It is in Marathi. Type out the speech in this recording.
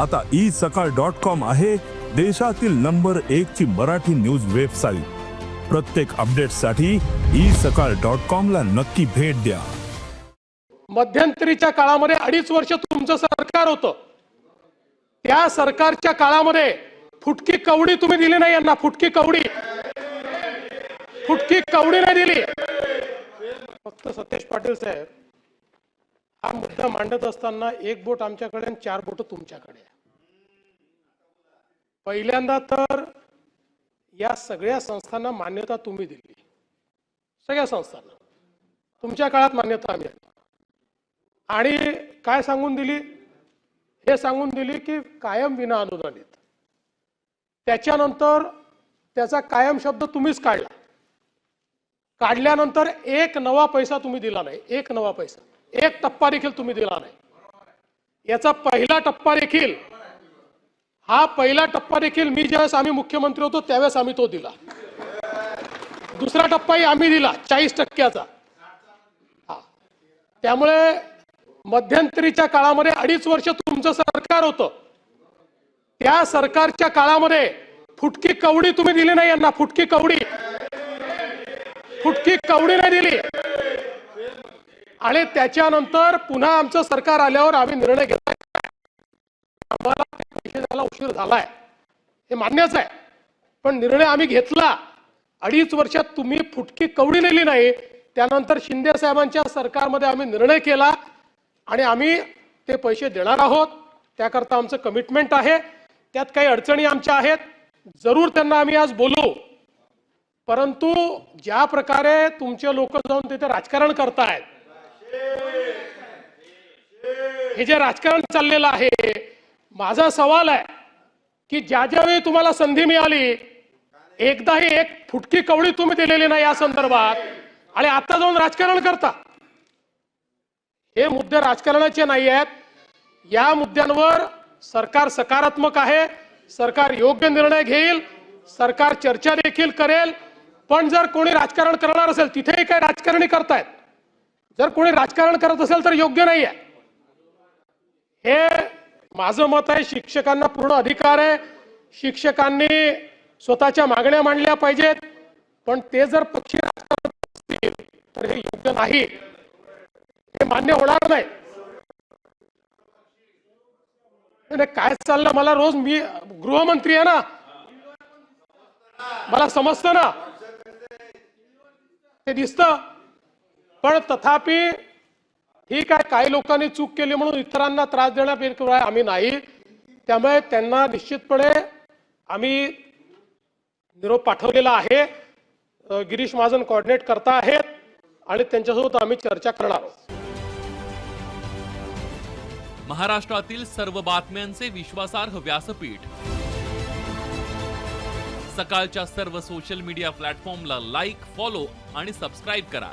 आता ई सकाळ डॉट कॉम आहे देशातील नंबर एक ची मराठी न्यूज वेबसाईट. प्रत्येक अपडेटसाठी ई सकाळ डॉट कॉम ला नक्की भेट द्या. मध्यंतरीच्या काळामध्ये अडीच वर्ष तुमचं सरकार होतं. त्या सरकारच्या काळामध्ये फुटकी कवडी तुम्ही दिली नाही यांना फुटकी कवडी. फुटकी कवडी नाही दिली. फक्त सतेज पाटील साहेब हा मुद्दा मांडत असताना एक बोट आमच्याकडे आणि चार बोट तुमच्याकडे पहिल्यांदा तर या सगळ्या संस्थांना मान्यता तुम्ही दिली. सगळ्या संस्थांना. तुमच्या काळात मान्यता आम्ही आणि काय सांगून दिली? हे सांगून दिली की कायम विना अनुदानित. त्याच्यानंतर त्याचा कायम शब्द तुम्हीच काढला. काढल्यानंतर एक नवा पैसा तुम्ही दिला नाही. एक नवा पैसा. एक टप्पा देखील तुम्ही दिला नाही. याचा पहिला टप्पा देखील हा पहिला टप्पा देखील मी ज्यावेळेस आम्ही मुख्यमंत्री होतो त्यावेळेस आम्ही तो दिला. दुसरा टप्पाही आम्ही दिला चाळीस टक्क्याचा. हा. त्यामुळे मध्यंतरीच्या काळामध्ये अडीच वर्ष तुमचं सरकार होतं. त्या सरकारच्या काळामध्ये फुटकी कवडी तुम्ही दिली नाही यांना फुटकी कवडी. फुटकी कवडी नाही दिली. आणि त्याच्यानंतर पुन्हा आमचं सरकार आल्यावर आम्ही निर्णय घेतला आम्हाला पैसे द्यायला उशीर झालाय. हे मान्यच आहे. पण निर्णय आम्ही घेतला. अडीच वर्षात तुम्ही फुटकी कवडी नेली नाही. त्यानंतर शिंदे साहेबांच्या सरकारमध्ये आम्ही निर्णय केला आणि आम्ही ते पैसे देणार आहोत. त्याकरता आमचं कमिटमेंट आहे. त्यात काही अडचणी आमच्या आहेत. जरूर त्यांना आम्ही आज बोलू. परंतु ज्या प्रकारे तुमचे लोक जाऊन तिथे राजकारण करतायत हे जे राजकारण चाललेलं आहे माझा सवाल आहे की ज्या ज्यावेळी तुम्हाला संधी मिळाली एकदाही एक फुटकी कवडी तुम्ही दिलेली नाही या संदर्भात. आणि आता जाऊन राजकारण करता. हे मुद्दे राजकारणाचे नाही आहेत. या मुद्द्यांवर सरकार सकारात्मक आहे सरकार योग्य निर्णय घेईल सरकार चर्चा देखील करेल. पण जर कोणी राजकारण करणार असेल तिथेही काही राजकारणी करतायत. जर कोणी राजकारण करत असेल तर योग्य नाही आहे हे माझं मत आहे शिक्षकांना पूर्ण अधिकार आहे. शिक्षकांनी स्वतःच्या मागण्या मांडल्या पाहिजेत पण ते जर पक्षी राजकारण असतील तर हे योग्य नाही. हे मान्य होणार नाही. नाही, काय चाललं मला रोज मी गृहमंत्री आहे ना. मला समजतं ना. ते दिसतं. पण तथापि ठीक आहे काही लोकांनी चूक केली म्हणून इतरांना त्रास देण्यापेक्षा आम्ही नाही. त्यामुळे त्यांना निश्चितपणे आम्ही निरोप पाठवलेला आहे. गिरीश महाजन कॉर्डिनेट करता आहेत आणि त्यांच्यासोबत आम्ही चर्चा करणार आहोत. महाराष्ट्रातील सर्व बातम्यांचे विश्वासार्ह व्यासपीठ. सकाळच्या सर्व सोशल मीडिया प्लॅटफॉर्मला लाईक फॉलो आणि सबस्क्राईब करा.